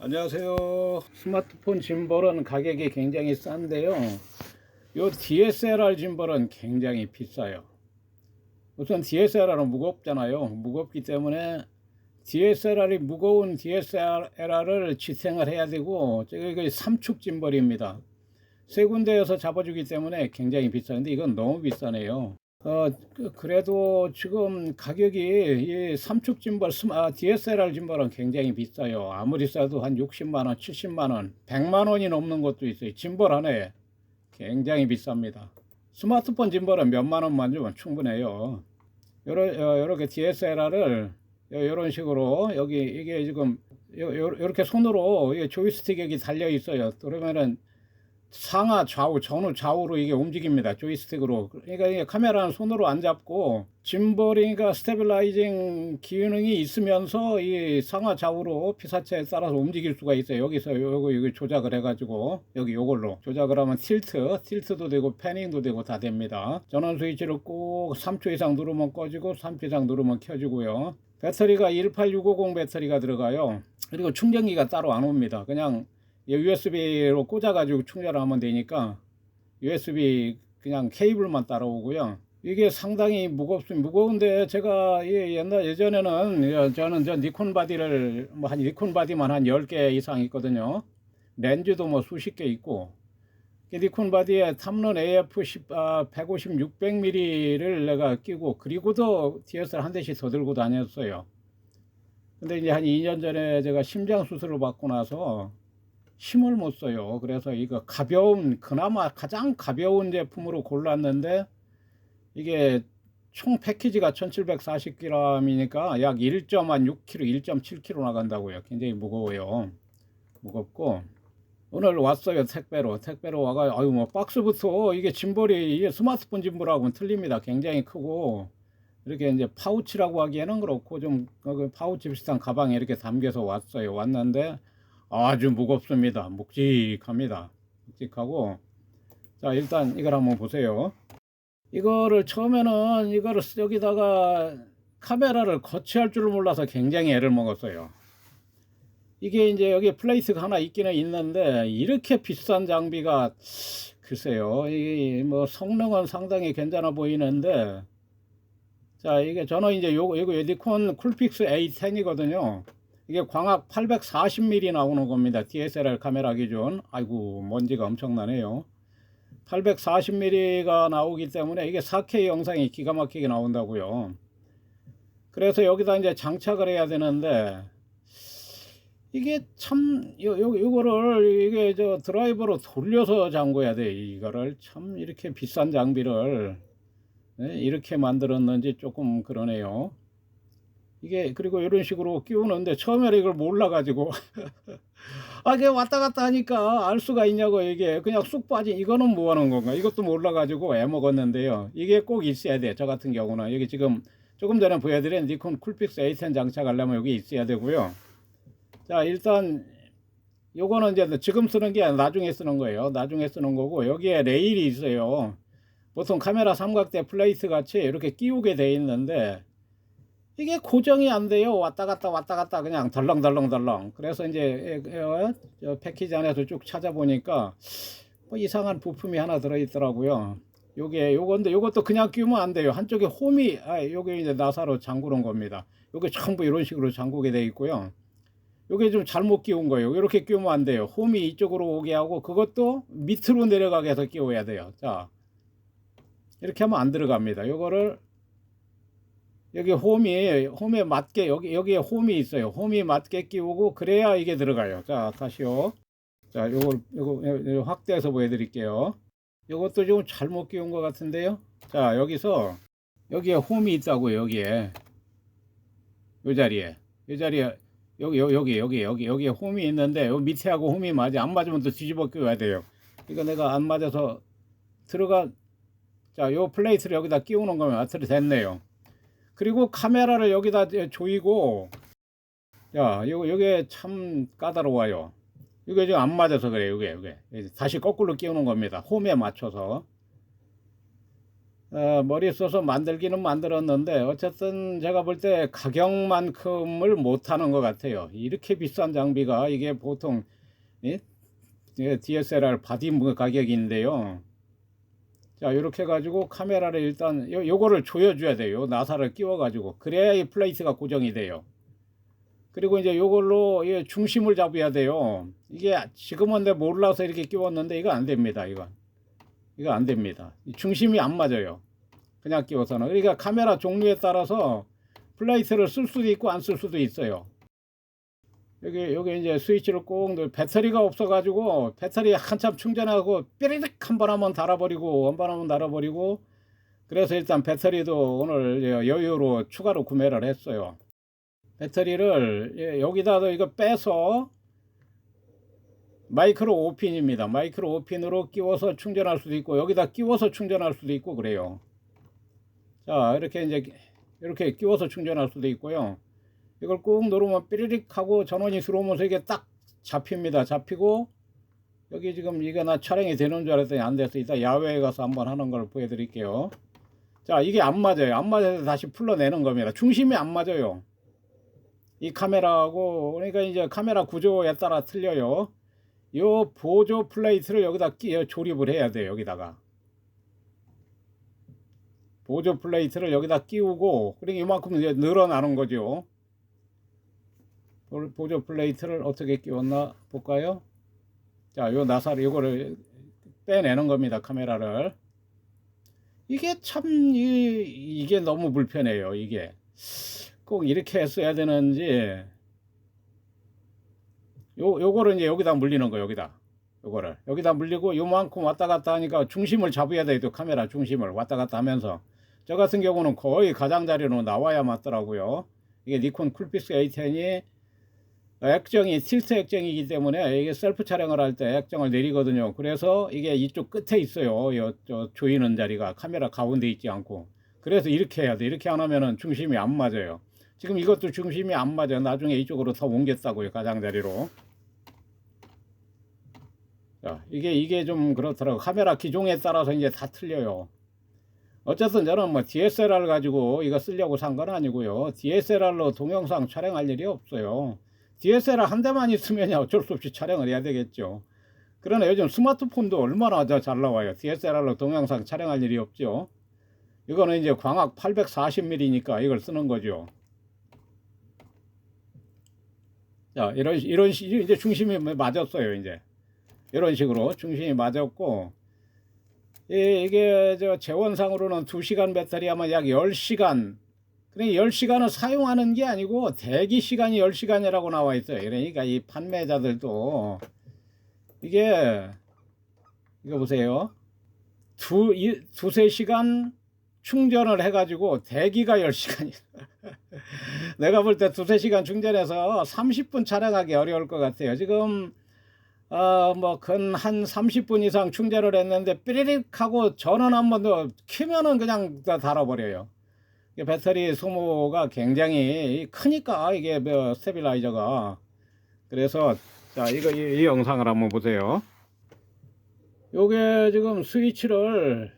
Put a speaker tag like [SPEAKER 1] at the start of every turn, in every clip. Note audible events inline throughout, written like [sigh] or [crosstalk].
[SPEAKER 1] 안녕하세요. 스마트폰 짐벌은 가격이 굉장히 싼데요. 요 DSLR 짐벌은 굉장히 비싸요. 우선 DSLR은 무겁잖아요. 무겁기 때문에 DSLR이 무거운 DSLR을 지탱을 해야 되고 저기 그 삼축 짐벌입니다. 세 군데에서 잡아주기 때문에 굉장히 비싼데 이건 너무 비싸네요. 어, 그- 그래도 지금 가격이 이 삼축 짐벌, 아, DSLR 짐벌은 굉장히 비싸요. 아무리 싸도 한 60만원, 70만원, 100만원이 넘는 것도 있어요. 짐벌 하나에 굉장히 비쌉니다. 스마트폰 짐벌은 몇만원만 주면 충분해요. 어, 요렇게 DSLR을 이런 식으로 여기 이게 지금 요, 요, 요 렇게 손으로 조이스틱 여기 달려 있어요. 그러면은 상하 좌우 전후 좌우로 이게 움직입니다. 조이스틱으로. 그러니까 이게 카메라는 손으로 안 잡고 짐버링과 스테빌라이징 기능이 있으면서 이 상하 좌우로 피사체에 따라서 움직일 수가 있어요. 여기서 요거 이거 조작을 해가지고 여기 요걸로 조작을 하면 틸트 틸트도 되고 패닝도 되고 다 됩니다. 전원 스위치를 꼭 3초 이상 누르면 꺼지고 3초 이상 누르면 켜지고요. 배터리가 18650 배터리가 들어가요. 그리고 충전기가 따로 안 옵니다. 그냥 USB로 꽂아가지고 충전을 하면 되니까 USB 그냥 케이블만 따라오고요. 이게 상당히 무겁습니다. 무거운데 제가 이 옛날 예전에는 예, 저는 저 니콘 바디를 뭐 한 니콘 바디만 한 10개 이상 있거든요. 렌즈도 뭐 수십 개 있고 이 니콘 바디에 탐론 AF 10, 아, 150, 600mm를 내가 끼고 그리고도 DSLR 한 대씩 더 들고 다녔어요. 근데 이제 한 2년 전에 제가 심장 수술을 받고 나서 힘을 못 써요. 그래서 이거 가벼운 그나마 가장 가벼운 제품으로 골랐는데 이게 총 패키지가 1740g이니까 약 1.6kg, 1.7kg 나간다고요. 굉장히 무거워요. 무겁고 오늘 왔어요 택배로 택배로 와가 아유 뭐 박스부터 이게 짐벌이 이게 스마트폰 짐벌하고는 틀립니다. 굉장히 크고 이렇게 이제 파우치라고 하기에는 그렇고 좀그 파우치 비슷한 가방에 이렇게 담겨서 왔어요. 왔는데 아주 무겁습니다. 묵직합니다. 묵직하고 자 일단 이걸 한번 보세요. 이거를 처음에는 이거를 여기다가 카메라를 거치할 줄을 몰라서 굉장히 애를 먹었어요. 이게 이제 여기 플레이트가 하나 있기는 있는데 이렇게 비싼 장비가 글쎄요. 이게 뭐 성능은 상당히 괜찮아 보이는데 자 이게 저는 이제 요거 이거 에디콘 쿨픽스 A10이거든요. 이게 광학 840mm 나오는 겁니다. DSLR 카메라 기준. 아이고, 먼지가 엄청나네요. 840mm가 나오기 때문에 이게 4K 영상이 기가 막히게 나온다고요. 그래서 여기다 이제 장착을 해야 되는데 이게 참 요, 요, 요거를 이게 저 드라이버로 돌려서 잠궈야 돼. 이거를 참 이렇게 비싼 장비를 네, 이렇게 만들었는지 조금 그러네요. 이게 그리고 이런 식으로 끼우는데 처음에는 이걸 몰라가지고. [laughs] 아 이게 왔다 갔다 하니까 알 수가 있냐고 이게. 그냥 쑥 빠진 이거는 뭐 하는 건가? 이것도 몰라가지고 애먹었는데요. 이게 꼭 있어야 돼 저 같은 경우는. 여기 지금 조금 전에 보여드린 니콘 쿨픽스 A10 장착하려면 여기 있어야 되고요. 자 일단 요거는 이제 지금 쓰는 게 나중에 쓰는 거예요. 나중에 쓰는 거고 여기에 레일이 있어요. 보통 카메라 삼각대 플레이트 같이 이렇게 끼우게 돼 있는데 이게 고정이 안 돼요. 왔다 갔다 왔다 갔다 그냥 덜렁덜렁덜렁. 그래서 이제 에, 어, 저 패키지 안에서 쭉 찾아보니까 뭐 이상한 부품이 하나 들어있더라고요. 요게 요건데 요것도 그냥 끼우면 안 돼요. 한쪽에 홈이 아 요게 이제 나사로 잠그는 겁니다. 요게 전부 이런 식으로 잠그게 돼 있고요. 요게 좀 잘못 끼운 거예요. 이렇게 끼우면 안 돼요. 홈이 이쪽으로 오게 하고 그것도 밑으로 내려가게 해서 끼워야 돼요. 자 이렇게 하면 안 들어갑니다. 요거를 여기 홈이 홈에 맞게 여기 여기에 홈이 있어요. 홈이 맞게 끼우고 그래야 이게 들어가요. 자 다시요. 자 요걸 요거, 확대해서 보여드릴게요. 요것도 좀 잘못 끼운 것 같은데요. 자 여기서 여기에 홈이 있다고 요 여기에 요 자리에 요 자리에 여기 여- 여기 여기 여기 여기에 홈이 있는데 요 밑에하고 홈이 맞아 안 맞으면 또 뒤집어 끼워야 돼요. 이거 내가 안 맞아서 들어가 자 요 플레이트를 여기다 끼우는 거면 아트리 됐네요. 그리고 카메라를 여기다 조이고 야 요거 요게 참 까다로워요 이게 지금 안 맞아서 그래요 이게 이게 다시 거꾸로 끼우는 겁니다 홈에 맞춰서 어, 머리 써서 만들기는 만들었는데 어쨌든 제가 볼 때 가격만큼을 못하는 것 같아요. 이렇게 비싼 장비가 이게 보통 예? 예, DSLR 바디 뭐 가격인데요. 자 이렇게 해가지고 카메라를 일단 요, 요거를 조여줘야 돼요. 나사를 끼워가지고 그래야 이 플레이트가 고정이 돼요. 그리고 이제 요걸로 예, 중심을 잡아야 돼요. 이게 지금은 내 몰라서 이렇게 끼웠는데 이거 안 됩니다. 이거 이거 안 됩니다. 이 중심이 안 맞아요. 그냥 끼워서는. 그러니까 카메라 종류에 따라서 플레이트를 쓸 수도 있고 안 쓸 수도 있어요. 여기 여기 이제 스위치를 꼭 넣- 배터리가 없어가지고 배터리 한참 충전하고 삐리릭 한 번 하면 달아버리고 한번 하면 달아버리고 그래서 일단 배터리도 오늘 여유로 추가로 구매를 했어요. 배터리를 예, 여기다도 이거 빼서 마이크로 5핀입니다. 마이크로 5핀으로 끼워서 충전할 수도 있고 여기다 끼워서 충전할 수도 있고 그래요. 자 이렇게 이제 이렇게 끼워서 충전할 수도 있고요. 이걸 꾹 누르면 삐리릭 하고 전원이 들어오면서 이게 딱 잡힙니다. 잡히고 여기 지금 이게 나 촬영이 되는 줄 알았더니 안 됐어. 이따 야외에 가서 한번 하는 걸 보여드릴게요. 자 이게 안 맞아요. 안 맞아서 다시 풀러내는 겁니다. 중심이 안 맞아요. 이 카메라하고 그러니까 이제 카메라 구조에 따라 틀려요. 요 보조 플레이트를 여기다 끼 조립을 해야 돼요. 여기다가 보조 플레이트를 여기다 끼우고 그러니까 이만큼 이제 늘어나는 거죠. 보- 보조 플레이트를 어떻게 끼웠나 볼까요? 자, 요 나사를 요거를 빼내는 겁니다. 카메라를. 이게 참 이, 이게 너무 불편해요. 이게 꼭 이렇게 했어야 되는지 요 요거를 이제 여기다 물리는 거 여기다 요거를 여기다 물리고 요만큼 왔다 갔다 하니까 중심을 잡아야 돼요. 또 카메라 중심을 왔다 갔다 하면서 저 같은 경우는 거의 가장자리로 나와야 맞더라고요. 이게 니콘 쿨피스 A10이 액정이 틸트 액정이기 때문에 이게 셀프 촬영을 할 때 액정을 내리거든요. 그래서 이게 이쪽 끝에 있어요. 요, 저 조이는 자리가 카메라 가운데 있지 않고. 그래서 이렇게 해야 돼. 이렇게 안 하면은 중심이 안 맞아요. 지금 이것도 중심이 안 맞아요. 나중에 이쪽으로 더 옮겼다고요. 가장자리로. 자, 이게 이게 좀 그렇더라고. 카메라 기종에 따라서 이제 다 틀려요. 어쨌든 저는 뭐 DSLR 가지고 이거 쓰려고 산 건 아니고요. DSLR로 동영상 촬영할 일이 없어요. DSLR 한 대만 있으면 어쩔 수 없이 촬영을 해야 되겠죠. 그러나 요즘 스마트폰도 얼마나 더 잘 나와요. DSLR로 동영상 촬영할 일이 없죠. 이거는 이제 광학 840mm니까 이걸 쓰는 거죠. 자, 이런, 이런, 식, 이제 중심이 맞았어요, 이제. 이런 식으로 중심이 맞았고, 이- 이게 저 재원상으로는 2시간 배터리 하면 약 10시간 그러니까 10시간을 사용하는 게 아니고 대기 시간이 10시간이라고 나와 있어요. 그러니까 이 판매자들도 이게 이거 보세요. 두, 이, 두세 시간 충전을 해가지고 대기가 10시간이 [laughs] 내가 볼 때 두세 시간 충전해서 30분 촬영하기 어려울 것 같아요. 지금 어, 뭐, 근한 30분 이상 충전을 했는데, 삐리릭 하고 전원 한 번 더 키면은 그냥 다 달아버려요. 배터리 소모가 굉장히 크니까, 이게 뭐, 스테빌라이저가. 그래서, 자, 이거, 이, 이 영상을 한번 보세요. 요게 지금 스위치를,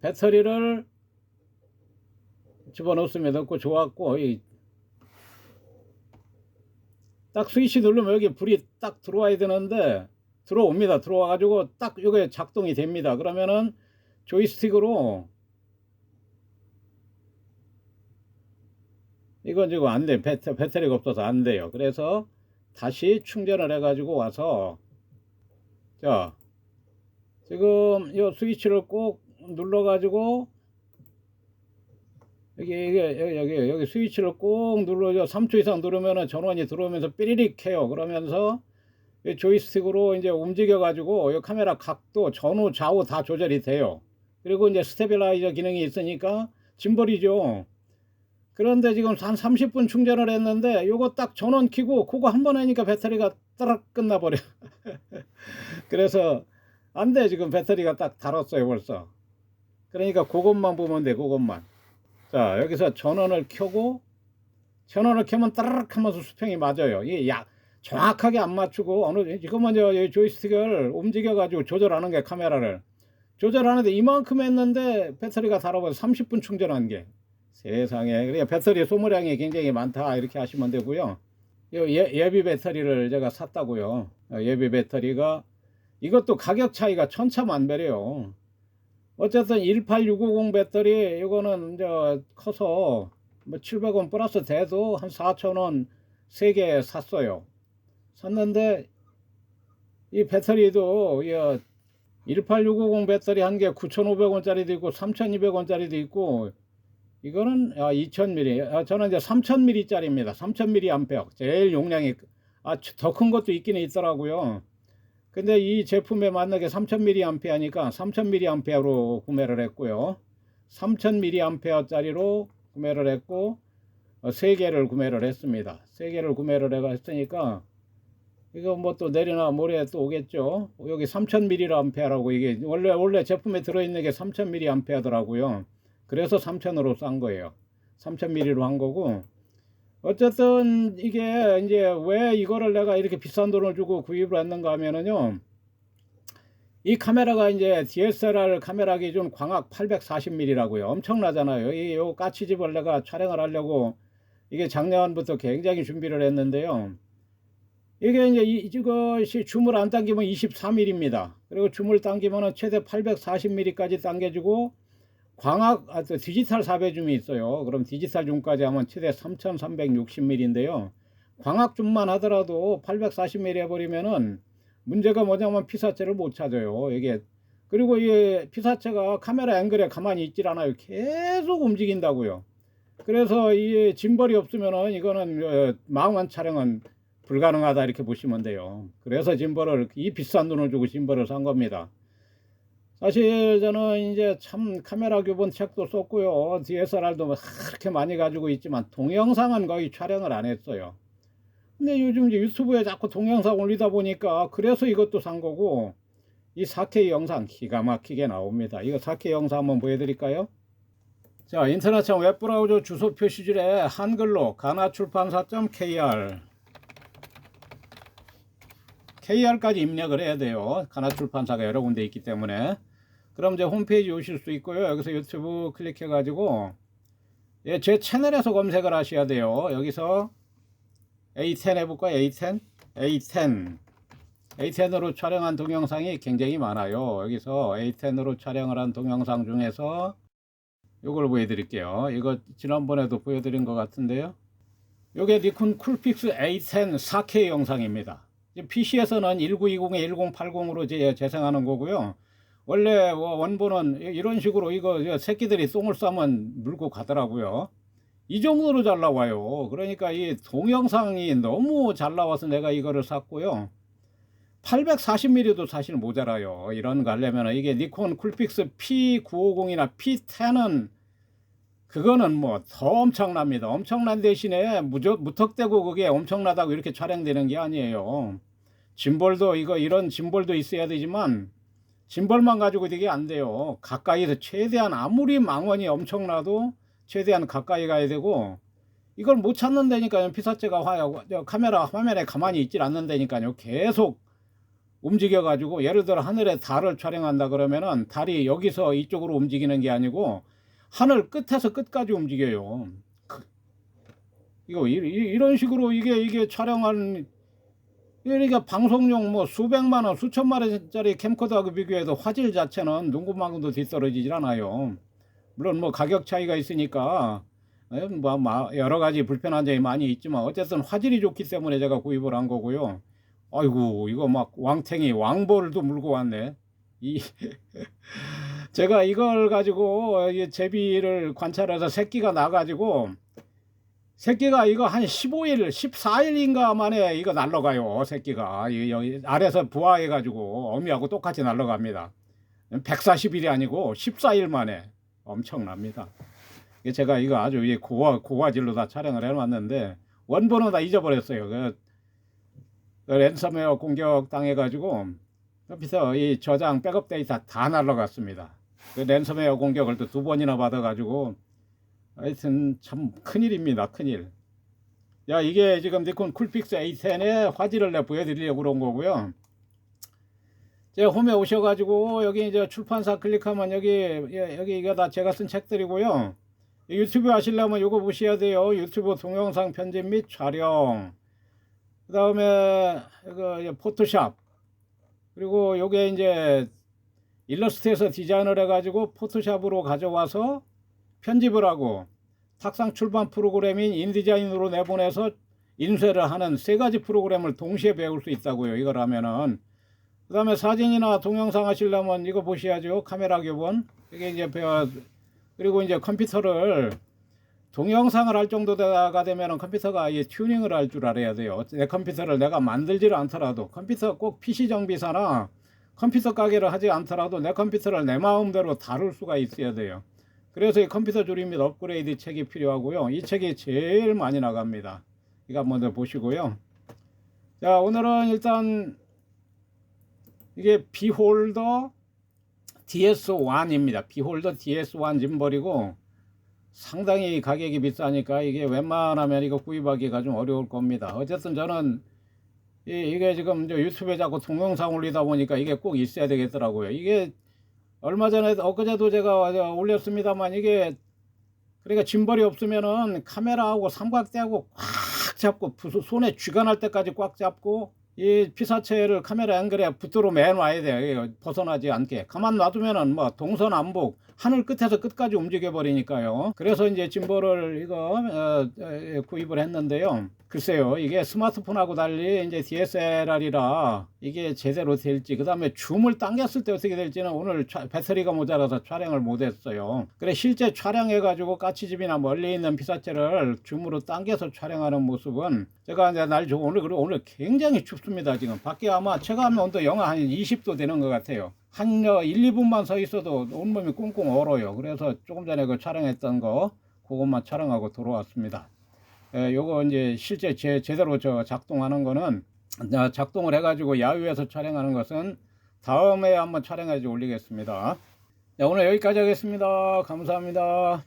[SPEAKER 1] 배터리를 집어넣습니다. 넣고 좋았고, 이 딱 스위치 누르면 여기 불이 딱 들어와야 되는데 들어옵니다. 들어와 가지고 딱 이게 작동이 됩니다. 그러면은 조이스틱으로 이건 지금 안 돼. 배터, 배터리가 없어서 안 돼요. 그래서 다시 충전을 해가지고 와서 자 지금 이 스위치를 꼭 눌러가지고 여기 여기 여기 여기, 스위치를 꼭 눌러줘 3초 이상 누르면은 전원이 들어오면서 삐리릭 해요 그러면서 이 조이스틱으로 이제 움직여 가지고 이 카메라 각도 전후 좌우 다 조절이 돼요 그리고 이제 스테빌라이저 기능이 있으니까 짐벌이죠 그런데 지금 한 30분 충전을 했는데 요거 딱 전원 켜고 그거 한 번 하니까 배터리가 따락 끝나버려. [laughs] 그래서 안 돼 지금 배터리가 딱 달았어요 벌써. 그러니까 그것만 보면 돼 그것만. 자, 여기서 전원을 켜고 전원을 켜면 따르륵 하면서 수평이 맞아요. 이게 약 정확하게 안 맞추고 어느 먼저 이 조이스틱을 움직여 가지고 조절하는 게 카메라를. 조절하는데 이만큼 했는데 배터리가 닳아버려. 30분 충전한 게 세상에. 그래 배터리 소모량이 굉장히 많다. 이렇게 하시면 되고요. 요 예, 예비 배터리를 제가 샀다고요. 어, 예비 배터리가 이것도 가격 차이가 천차만별이에요. 어쨌든 18650 배터리 이거는 이제 커서 뭐 700원 플러스 돼도 한 4,000원 3개 샀어요. 샀는데 이 배터리도 이18650 배터리 한 개 9,500원짜리도 있고 3,200원짜리도 있고 이거는 아, 2,000mAh. 아, 저는 이제 3,000mAh짜리입니다. 3,000mAh. 제일 용량이 아, 더 큰 것도 있기는 있더라고요. 근데 이 제품에 맞게 3000mAh니까 3000mAh로 구매를 했고요. 3000mAh짜리로 구매를 했고 어, 3개를 구매를 했습니다. 3개를 구매를 했으니까 이거 뭐 또 내리나 모레 또 오겠죠. 여기 3000mAh라고 이게 원래 원래 제품에 들어 있는 게 3000mAh더라고요. 그래서 3000으로 싼 거예요. 3000mAh로 한 거고 어쨌든 이게 이제 왜 이거를 내가 이렇게 비싼 돈을 주고 구입을 했는가 하면은요. 이 카메라가 이제 DSLR 카메라 기준 광학 840mm라고요. 엄청나잖아요. 이 요 까치집을 내가 촬영을 하려고 이게 작년부터 굉장히 준비를 했는데요. 이게 이제 이- 이것이 줌을 안 당기면 24mm입니다. 그리고 줌을 당기면은 최대 840mm까지 당겨주고 광학 아, 또 디지털 4배 줌이 있어요. 그럼 디지털 줌까지 하면 최대 3360mm인데요. 광학 줌만 하더라도 840mm 해버리면은 문제가 뭐냐면 피사체를 못 찾아요. 이게 그리고 이 피사체가 카메라 앵글에 가만히 있질 않아요. 계속 움직인다고요. 그래서 이 짐벌이 없으면은 이거는 어, 망원 촬영은 불가능하다 이렇게 보시면 돼요. 그래서 짐벌을 이 비싼 돈을 주고 짐벌을 산 겁니다. 사실 저는 이제 참 카메라 교본 책도 썼고요. DSLR도 뭐 그렇게 많이 가지고 있지만 동영상은 거의 촬영을 안 했어요. 근데 요즘 이제 유튜브에 자꾸 동영상 올리다 보니까 그래서 이것도 산 거고 이 4K 영상 기가 막히게 나옵니다. 이거 4K 영상 한번 보여드릴까요? 자 인터넷창 웹브라우저 주소 표시줄에 한글로 가나출판사.kr KR까지 입력을 해야 돼요. 가나출판사가 여러 군데 있기 때문에. 그럼 이제 홈페이지 오실 수 있고요. 여기서 유튜브 클릭해 가지고 예, 제 채널에서 검색을 하셔야 돼요. 여기서 A10 해볼까요? A10? A10 A10으로 촬영한 동영상이 굉장히 많아요. 여기서 A10으로 촬영을 한 동영상 중에서 이걸 보여드릴게요. 이거 지난번에도 보여드린 것 같은데요. 이게 니콘 쿨픽스 A10 4K 영상입니다. PC에서는 1920에 1080으로 재생하는 거고요. 원래 원본은 이런 식으로 이거 새끼들이 똥을 싸면 물고 가더라고요. 이 정도로 잘 나와요. 그러니까 이 동영상이 너무 잘 나와서 내가 이거를 샀고요. 840mm도 사실 모자라요. 이런 거 하려면 이게 니콘 쿨픽스 P950이나 P10은 그거는 뭐 더 엄청납니다. 엄청난 대신에 무적, 무턱대고 그게 엄청나다고 이렇게 촬영되는 게 아니에요. 짐볼도 이거 이런 짐볼도 있어야 되지만 짐볼만 가지고 되게 안 돼요. 가까이서 최대한 아무리 망원이 엄청나도 최대한 가까이 가야 되고 이걸 못 찾는다니까요. 피사체가 화, 카메라 화면에 가만히 있질 않는다니까요. 계속 움직여 가지고 예를 들어 하늘에 달을 촬영한다 그러면은 달이 여기서 이쪽으로 움직이는 게 아니고 하늘 끝에서 끝까지 움직여요. 이거 이, 런 식으로 이게 이게 촬영한 그러니까 방송용 뭐 수백만 원, 수천만 원짜리 캠코더하고 비교해도 화질 자체는 눈금방금도 뒤떨어지질 않아요. 물론 뭐 가격 차이가 있으니까 뭐 여러 가지 불편한 점이 많이 있지만 어쨌든 화질이 좋기 때문에 제가 구입을 한 거고요. 아이고 이거 막 왕탱이 왕볼도 물고 왔네. 이 [laughs] 제가 이걸 가지고 제비를 관찰해서 새끼가 나가지고 새끼가 이거 한 15일, 14일인가 만에 이거 날라가요. 새끼가 여기 아래서 부화해 가지고 어미하고 똑같이 날라갑니다. 140일이 아니고 14일 만에 엄청납니다. 제가 이거 아주 고화 고화질로 다 촬영을 해놨는데 원본은 다 잊어버렸어요. 그, 그 랜섬웨어 공격 당해가지고 그래서 이 저장 백업 데이터 다 날라갔습니다. 그 랜섬웨어 공격을 또 두 번이나 받아가지고 하여튼 참 큰일입니다. 큰일. 야 이게 지금 니콘 쿨픽스 A10의 화질을 내 보여드리려고 그런 거고요. 제 홈에 오셔가지고 여기 이제 출판사 클릭하면 여기 예, 여기 이거 다 제가 쓴 책들이고요. 유튜브 하시려면 요거 보셔야 돼요. 유튜브 동영상 편집 및 촬영. 그 다음에 이거 포토샵. 그리고 요게 이제 일러스트에서 디자인을 해가지고 포토샵으로 가져와서 편집을 하고 탁상 출판 프로그램인 인디자인으로 내보내서 인쇄를 하는 세 가지 프로그램을 동시에 배울 수 있다고요. 이걸 하면은. 그 다음에 사진이나 동영상 하시려면 이거 보셔야죠. 카메라 교본. 이게 이제 배워, 그리고 이제 컴퓨터를 동영상을 할 정도가 되면은 컴퓨터가 이 튜닝을 할 줄 알아야 돼요. 내 컴퓨터를 내가 만들지를 않더라도 컴퓨터 꼭 PC 정비사나 컴퓨터 가게를 하지 않더라도 내 컴퓨터를 내 마음대로 다룰 수가 있어야 돼요. 그래서 이 컴퓨터 조립 및 업그레이드 책이 필요하고요. 이 책이 제일 많이 나갑니다. 이거 한번 보시고요. 자, 오늘은 일단 이게 비홀더 DS1입니다. 비홀더 DS1 짐벌이고 상당히 가격이 비싸니까 이게 웬만하면 이거 구입하기가 좀 어려울 겁니다. 어쨌든 저는 이, 이게 지금 저 유튜브에 자꾸 동영상 올리다 보니까 이게 꼭 있어야 되겠더라고요. 이게 얼마 전에 엊그제도 제가 올렸습니다만 이게 그러니까 짐벌이 없으면은 카메라하고 삼각대하고 꽉 잡고 부- 손에 쥐가 날 때까지 꽉 잡고 이 피사체를 카메라 앵글에 붙들어 매놔야 돼요. 벗어나지 않게. 가만 놔두면은 뭐 동서남북 하늘 끝에서 끝까지 움직여 버리니까요. 그래서 이제 짐벌을 이거 어, 어, 구입을 했는데요. 글쎄요, 이게 스마트폰하고 달리 이제 DSLR이라 이게 제대로 될지, 그 다음에 줌을 당겼을 때 어떻게 될지는 오늘 차- 배터리가 모자라서 촬영을 못했어요. 그래 실제 촬영해가지고 까치집이나 멀리 있는 피사체를 줌으로 당겨서 촬영하는 모습은 제가 이제 날 좋고 오늘 그리고 오늘 굉장히 춥 습니다 지금 밖에 아마 체감 온도 영하 한 20도 되는 것 같아요. 한 어, 1, 2분만 서 있어도 온몸이 꽁꽁 얼어요. 그래서 조금 전에 그 촬영했던 거 그것만 촬영하고 돌아왔습니다. 예, 요거 이제 실제 제, 제대로 저 작동하는 거는 어, 작동을 해가지고 야외에서 촬영하는 것은 다음에 한번 촬영해서 올리겠습니다. 자, 오늘 여기까지 하겠습니다. 감사합니다.